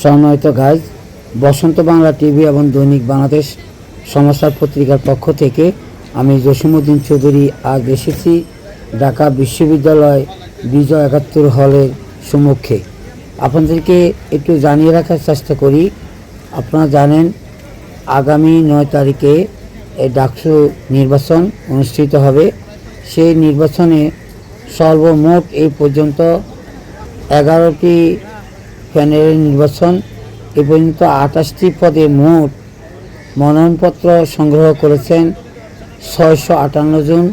সম্মানিত গাইজ বসন্ত বাংলা টিভি এবং দৈনিক বাংলাদেশ সমাচার পত্রিকার পক্ষ থেকে আমি জসিমুদ্দিন চৌধুরী আজ এসেছি ঢাকা বিশ্ববিদ্যালয় বিজয় একাত্তর হলের সম্মুখে আপনাদেরকে একটু জানিয়ে রাখার চেষ্টা করি। আপনারা জানেন, আগামী নয় তারিখে ডাকসু নির্বাচন অনুষ্ঠিত হবে। সেই নির্বাচনে সর্বমোট এই পর্যন্ত এগারোটি প্যানেলের নির্বাচন এ পর্যন্ত আঠাশটি পদে মোট মনোনয়নপত্র সংগ্রহ করেছেন ছয়শো আটান্ন জন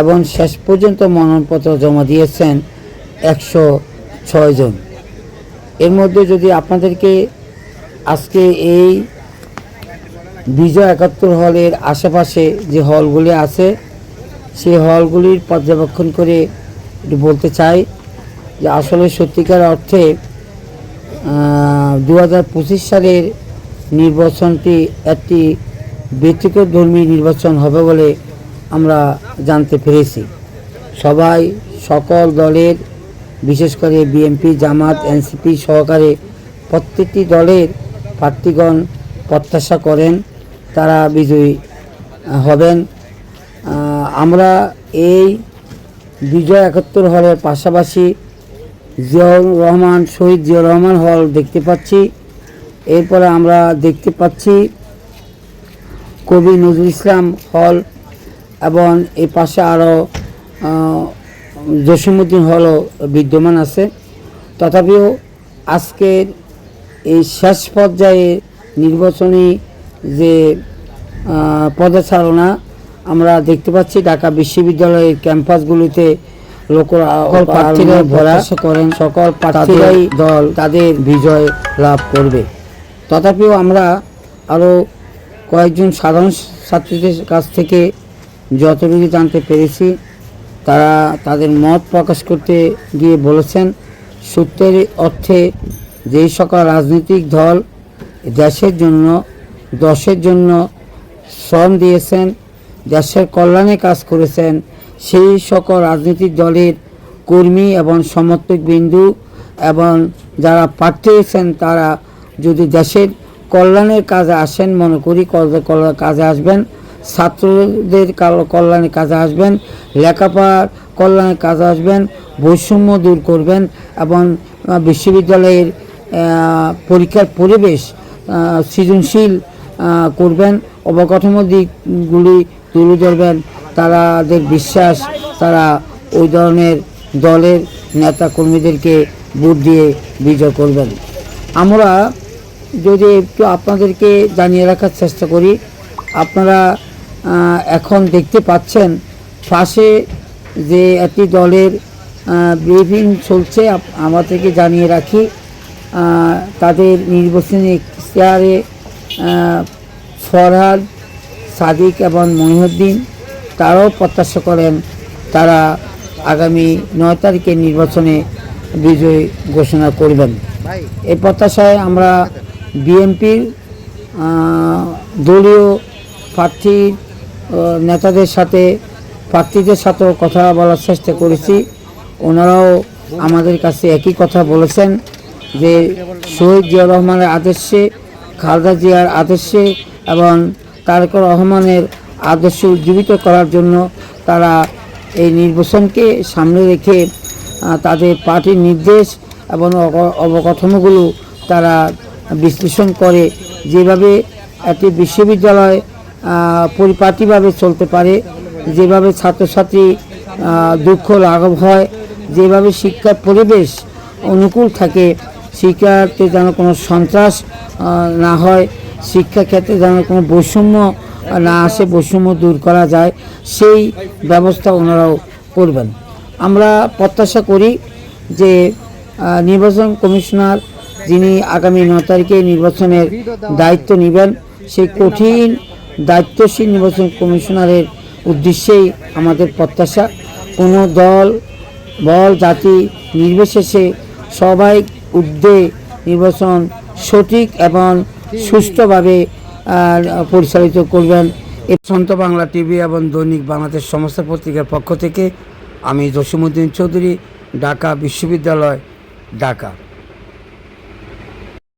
এবং শেষ পর্যন্ত মনোনয়নপত্র জমা দিয়েছেন একশো ছয় জন। এর মধ্যে যদি আপনাদেরকে আজকে এই বিজয় একাত্তর হলের আশেপাশে যে হলগুলি আছে, সেই হলগুলির পর্যবেক্ষণ করে বলতে চাই যে আসলে সত্যিকার অর্থে দু হাজার পঁচিশ সালের নির্বাচনটি একটি ব্যক্তিগত ধর্মী নির্বাচন হবে বলে আমরা জানতে পেরেছি। সবাই, সকল দলের, বিশেষ করে বিএনপি, জামাত, এনসিপি সহকারে প্রত্যেকটি দলের প্রার্থীগণ প্রত্যাশা করেন, তারা বিজয়ী হবেন। আমরা এই বিজয় একাত্তর হলের পাশাপাশি জিয়াউর রহমান, শহীদ জিয়াউর রহমান হল দেখতে পাচ্ছি। এরপরে আমরা দেখতে পাচ্ছি কবি নজরুল ইসলাম হল এবং এই পাশে আরও জসিমুদ্দিন হলও বিদ্যমান আছে। তথাপিও আজকের এই শেষ পর্যায়ে নির্বাচনী যে পদচারণা আমরা দেখতে পাচ্ছি। ঢাকা বিশ্ববিদ্যালয়ের ক্যাম্পাসগুলিতে সকল প্রার্থীরা ভরা করেন সকল প্রার্থীরাই দল তাদের বিজয় লাভ করবে। তথাপিও আমরা আরও কয়েকজন সাধারণ ছাত্রীদের কাছ থেকে যতটুকু জানতে পেরেছি তারা তাদের মত প্রকাশ করতে গিয়ে বলেছেন সত্যের অর্থে যেই সকল রাজনৈতিক দল দেশের জন্য দশের জন্য শ্রম দিয়েছেন দেশের কল্যাণে কাজ করেছেন সেই সকল রাজনৈতিক দলের কর্মী এবং সমর্থক বিন্দু এবং যারা প্রার্থী হয়েছেন তারা যদি দেশের কল্যাণের কাজে আসেন, মনে করি কাজে আসবেন, ছাত্রদের কাল- কল্যাণে কাজে আসবেন, লেখাপড়ার কল্যাণের কাজে আসবেন, বৈষম্য দূর করবেন এবং বিশ্ববিদ্যালয়ের পরীক্ষার পরিবেশ সৃজনশীল করবেন। অবকাঠামো দিকগুলি তুলে ধরবেন। তারাদের বিশ্বাস, তারা ওই ধরনের দলের নেতা কর্মীদেরকে ভোট দিয়ে বিজয় করবেন। আমরা যদি একটু আপনাদেরকে জানিয়ে রাখার চেষ্টা করি, আপনারা এখন দেখতে পাচ্ছেন পাশে যে একটি দলের ব্রিফিং চলছে আমাদেরকে জানিয়ে রাখি তাদের নির্বাচনী ইশতেহারে ফরহাদ সাদিক এবং মহিউদ্দিন তারাও প্রত্যাশা করেন তারা আগামী নয় তারিখের নির্বাচনে বিজয় ঘোষণা করবেন। এই প্রত্যাশায় আমরা বিএনপির দলীয় প্রার্থীর আহ, নেতাদের সাথে প্রার্থীদের সাথেও কথা বলার চেষ্টা করেছি। ওনারাও আমাদের কাছে একই কথা বলেছেন যে শহীদ জিয়া রহমানের আদর্শে খালেদা জিয়ার আদর্শে এবং তারকর রহমানের আদর্শ উজ্জীবিত করার জন্য তারা এই নির্বাচনকে সামনে রেখে তাদের পার্টির নির্দেশ এবং অবকাঠামোগুলো তারা বিশ্লেষণ করে যেভাবে একটি বিশ্ববিদ্যালয় পরিপাটিভাবে চলতে পারে, যেভাবে ছাত্রছাত্রী দুঃখ লাঘব হয়, যেভাবে শিক্ষার পরিবেশ অনুকূল থাকে, শিক্ষাতে যেন কোনো সন্ত্রাস না হয়, শিক্ষাক্ষেত্রে যেন কোনো বৈষম্য না আসে বৈষম্য দূর করা যায়, সেই ব্যবস্থা ওনারাও করবেন। আমরা প্রত্যাশা করি যে নির্বাচন কমিশনার যিনি আগামী ন তারিখে নির্বাচনের দায়িত্ব নেবেন, সেই কঠিন, দায়িত্বশীল নির্বাচন কমিশনারের উদ্দেশ্যেই আমাদের প্রত্যাশা। কোনো দল, বল, জাতি নির্বিশেষে সবাই উদ্যোগে নির্বাচন সঠিক এবং সুষ্ঠুভাবে পরিচালিত করবেন সন্ত বাংলা টিভি এবং দৈনিক বাংলাদেশ সমস্ত পত্রিকার পক্ষ থেকে আমি জসিমুদ্দিন চৌধুরী, ঢাকা বিশ্ববিদ্যালয়, ঢাকা।